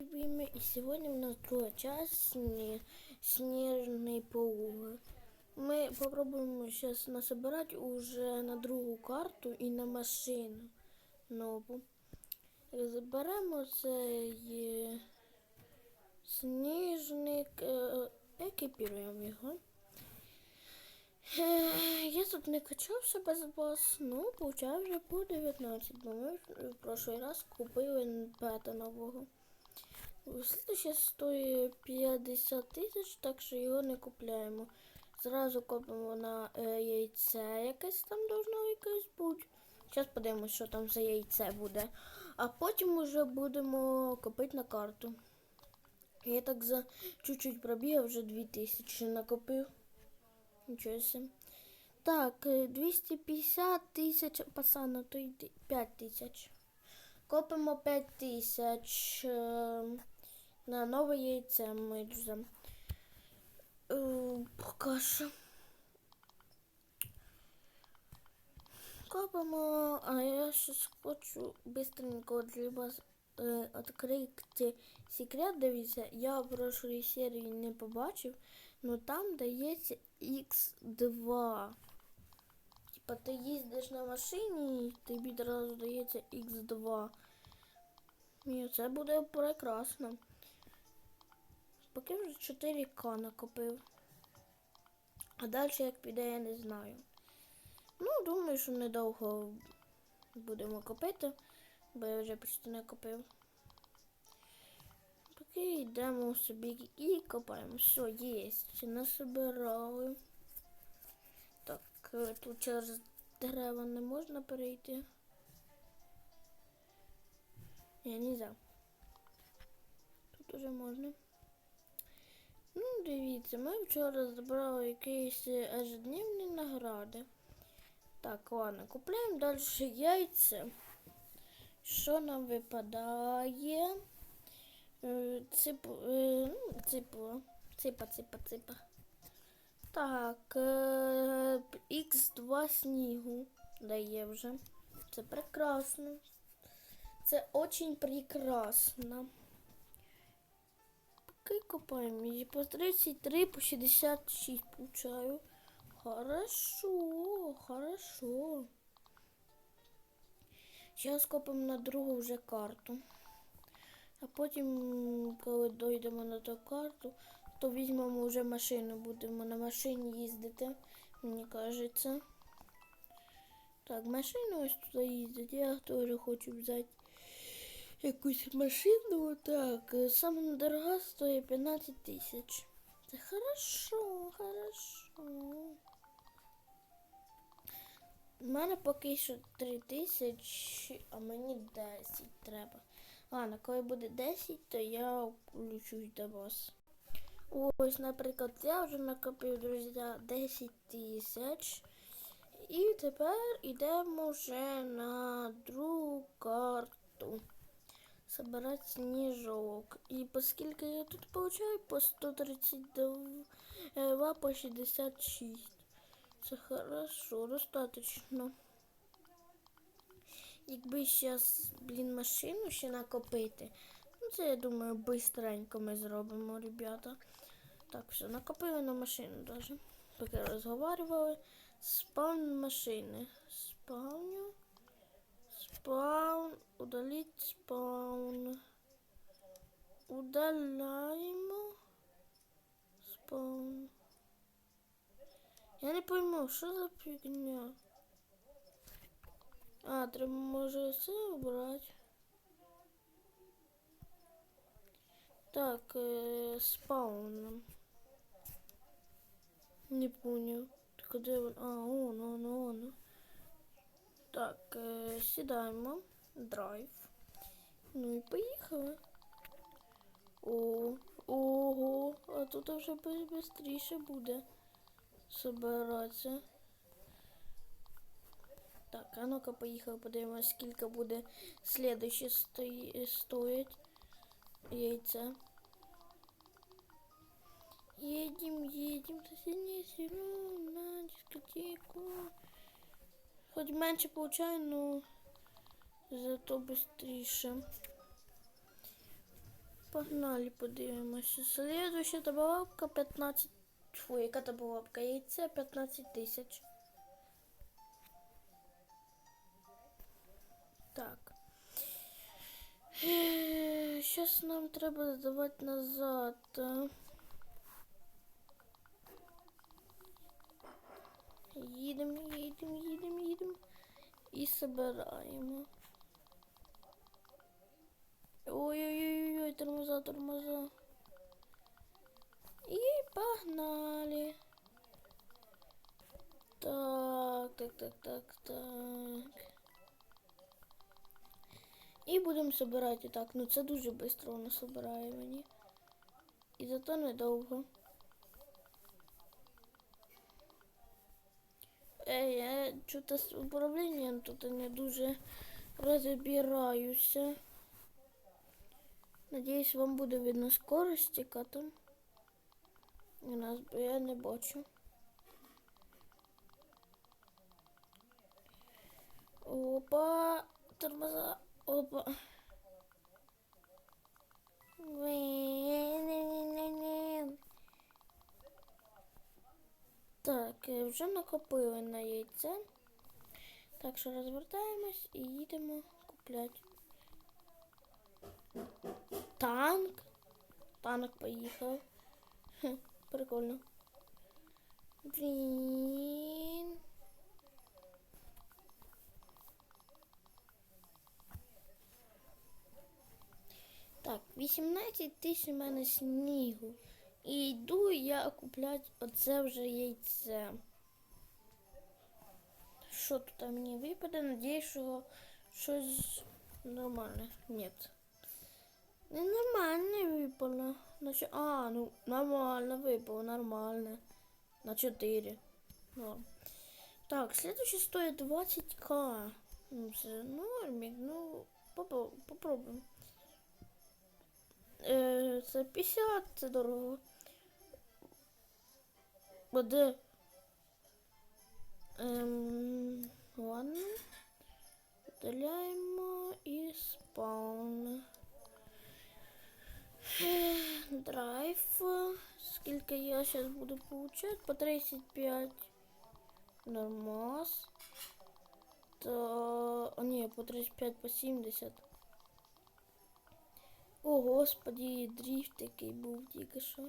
Любимые, и сегодня у нас другая часть сне... снежной полуги. Мы попробуем сейчас насобирать уже на другу карту і на машину нову. Заберемо цей е, сніжник, е, екіпіруємо його. Я тут не качався без вас, ну, получаю вже по 19, бо ми в прошлий раз купили пета нового. Слідуще стоїть 50 тисяч, так що його не купляємо. Зразу купимо на е, яйце якесь там должно якесь бути. Зараз подивимось, що там за яйце буде. А потім уже будемо копити на карту. Я так за чуть-чуть пробігав, вже 2000 накопив. Нічого себе. Так, е, 250 тисяч пацана, то йди 5 тисяч. Копимо 5 тисяч е, на нове яйце, мої друзі. Е, Поки що. Копимо, а я сейчас хочу быстренько вас е, відкрити секрет. Дивіться, я в прошлій серії не побачив, но там дається X2. Типа ти їздиш на машині і тобі одразу дається X2. І це буде прекрасно. Поки вже 4К накопив. А далі як піде, я не знаю. Ну, думаю, що недовго будемо копити, бо я вже почти не копив. Поки йдемо собі і копаємо. Все, є. Насобирали. Так, е, тут через дерева не можна перейти. Ні, нельзя. Тут уже можна. Ну, дивіться, ми вчора забрали якісь ежедневні награди. Так, ладно, купляємо далі яйця. Що нам випадає? Е, Ципу, е, ну, ципу, ципа, ципа, ципа. Так, е, Х2 снігу дає вже. Це прекрасно. Це очень прекрасно. Копаємо її по 33, по 66 получаю. Хорошо, хорошо. Зараз копимо на другу вже карту. А потім, коли дійдемо на ту карту, то візьмемо вже машину, будемо на машині їздити, мені кажеться. Так, машину ось туди їздить. Я теж хочу взяти якусь машину. Так, саме дорога стоїть 15 тисяч. Це хорошо, хорошо. У мене поки що 3 тисячі, а мені 10 треба. Ладно, коли буде 10, то я включусь до вас. Ось, наприклад, я вже накопив, друзі, 10 тисяч. І тепер йдемо вже на другу карту. Собирать сніжок. І оскільки я тут получаю по 132 по 66. Це хорошо, достаточно. Якби зараз, блін, машину ще накопити. Ну, це, я думаю, бистренько ми зробимо, ребята. Так, все, накопили на машину даже. Поки розговарювали. Спаун машини. Спавню. Спаун. Удалить спаун. Удаляємо. Спаун. Я не пойму, що за фігня. А, треба може це обрати. Так, е, спаун. Не понял. Так де він? А, он, он, он. Так, е, сідаємо. Драйв. Ну і поїхали. О, ого, а тут вже швидше буде собиратися. Так, а ну-ка поїхали, подивимось, скільки буде слідуще стої... стоїть яйця. Едем, едем, соседнее село на дискотеку. Хоть меньше получаю, но зато быстрее. погнали, подивимося. Следующая добавка 15. Фу, яка добавка? Яйце 15 тисяч. Так. Сейчас нам треба здавати назад. Їдемо, їдемо, їдемо, їдемо. І собираємо. Ой-ой-ой, тормоза, тормоза. І погнали. Так, так, так, так, так. І будемо собирати так. Ну це дуже швидко воно собирає мені. І зато недовго. Я что-то з управлінням тут не дуже розбираюся. Надіюсь, вам буде видно скорость, яка. У нас, бо я не бачу. Опа, тормоза, опа. Вин-вин-вин-вин. Так, е, вже накопили на яйце. Так що розвертаємось і їдемо купляти. Танк. Танк поїхав. Хе, прикольно. Блін. Так, 18 тисяч у мене снігу. І йду я купляти оце вже яйце. Що тут мені випаде? Надіюсь, що щось нормальне. Ні. Ненормальне випало. На що- А, ну нормально випало, нормально. На 4. Норм. Так, следующий стоит 20к. Ну, це нормик, ну, попро- попробуємо. Е, це 50, це дорого. Буде. Ем, ладно. Видаляємо і спаун. Драйв. Скільки я зараз буду получать? По 35. Нормас. Та... О, ні, по 35, по 70. О, господі, дріфт який був тільки що.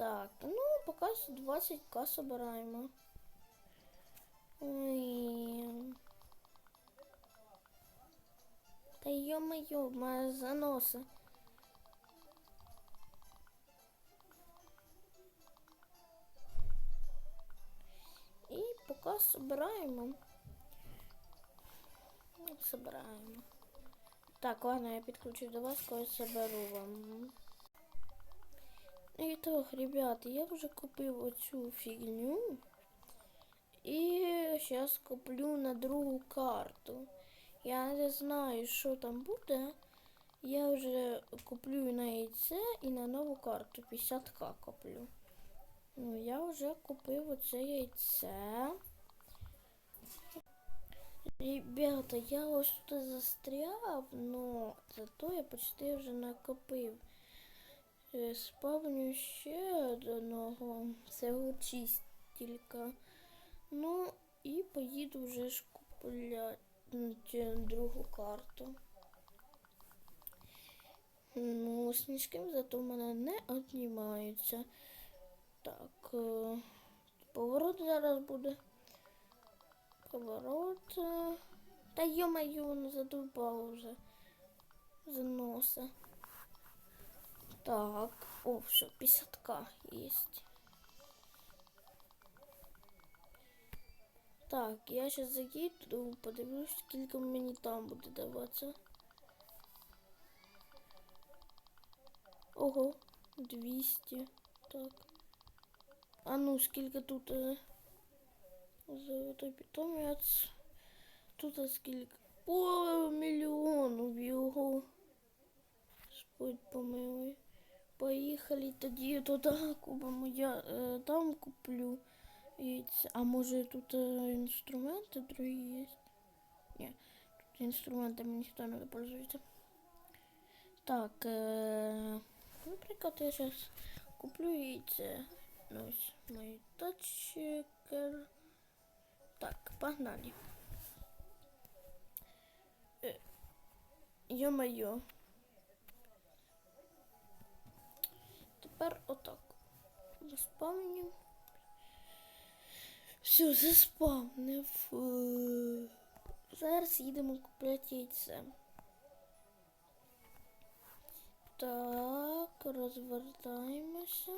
Так, ну, поки 20к собираємо. Ой. Та йо-моє, моя заноса. І поки собираємо. Собираємо. Так, ладно, я підключу до вас, коли соберу вам. І так, ребята, я вже купив оцю фігню. І зараз куплю на другу карту. Я не знаю, що там буде. Я вже куплю на яйце і на нову карту 50к куплю. Ну, я вже купив оце яйце. Ребята, я ось тут застряв, но зато я почти вже накопив. Е, Спавню ще одного цього чистілька. Ну і поїду вже ж купляти другу карту. Ну, сніжки зато в мене не обнімаються. Так, е, поворот зараз буде. Поворот. Та йо-моє, воно вже. Заноса. Так, о, все, 50к есть. Так, я сейчас заїду, подивлюсь, скільки мені там буде даватися. Ого, 200. Так. А ну, скільки тут е, золотой питомець. Тут скільки? О, мільйонів його. Господь помилуй. Поїхали тоді туди купимо. Я е, там куплю яйця. А може тут е, інструменти другі є? Ні, тут Інструментами ніхто не пользується. Так, е, наприклад, я зараз куплю яйце. Ну, Ось мій тачкер. Так, погнали. Е, Йо-моє. Тепер отак. Заспавню. Все, заспавнив. Е, Зараз їдемо купляти яйце. Так, розвертаємося.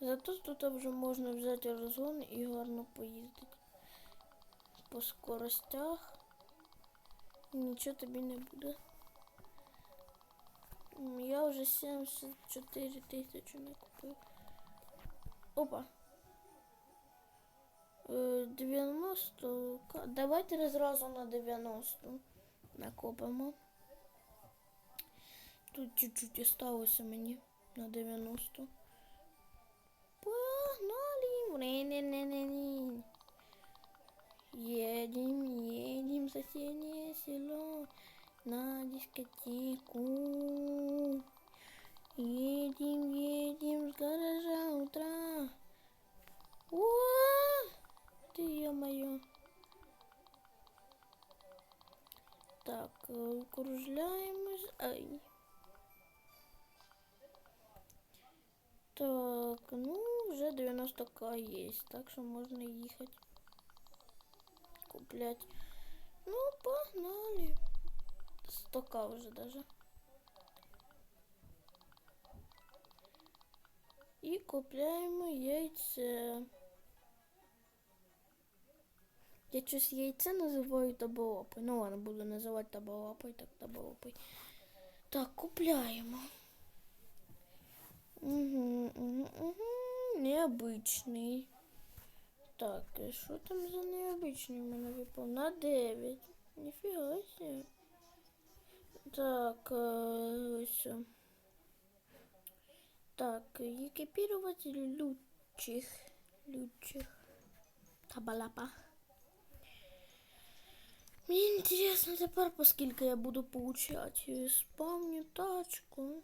Зато тут вже можна взяти розгон і гарно поїздити. По скоростях. Нічого тобі не буде. Я вже 74 тисячі не купив. Опа. Е, 90. Давайте зразу на 90 накопимо. Тут чуть-чуть осталося мені на 90. Погнали! Едем, едем в соседнее село на дискотеку. Едем, едем с гаража утра. О, ты ё-моё. Так, э, кружляемся. Ай. Так, ну, уже 90к есть, так что можно ехать куплять. Ну, погнали. 100к уже даже. І купляємо яйце. Я щось яйце називаю таболопой. Ну ладно, буду називати таболопой, так таболопой. Так, купляємо. Угу, угу, угу. Необычный. Так, і що там за необычный у мене випав? На 9. Ніфіга себе. Так, е, ось. Так, екіпірувати лючих. Лючих. Табалапа. Мені інтересно тепер, поскільки я буду получати. Спавню тачку.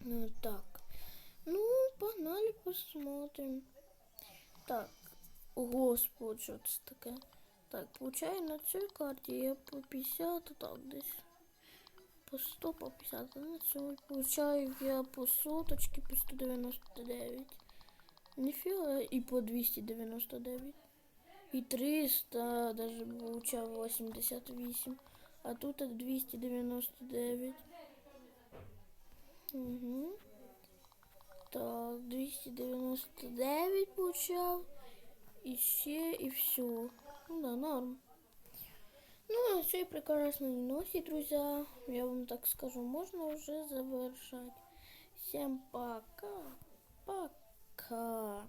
Ну, так. Ну, погнали, посмотрим. Так. Господи, що це таке? Так, получаю на цій карті я по 50, так десь. По 100, по 50. На цьому получаю я по соточки по 199. Ніфіга, і по 299. І 300, даже получав 88. А тут 299. Угу. Так, 299 получав. І ще, і все. Ну да, норм. Ну, на цій прекрасній ноті, друзья, я вам так скажу, можно уже завершать. Всем пока. Пока.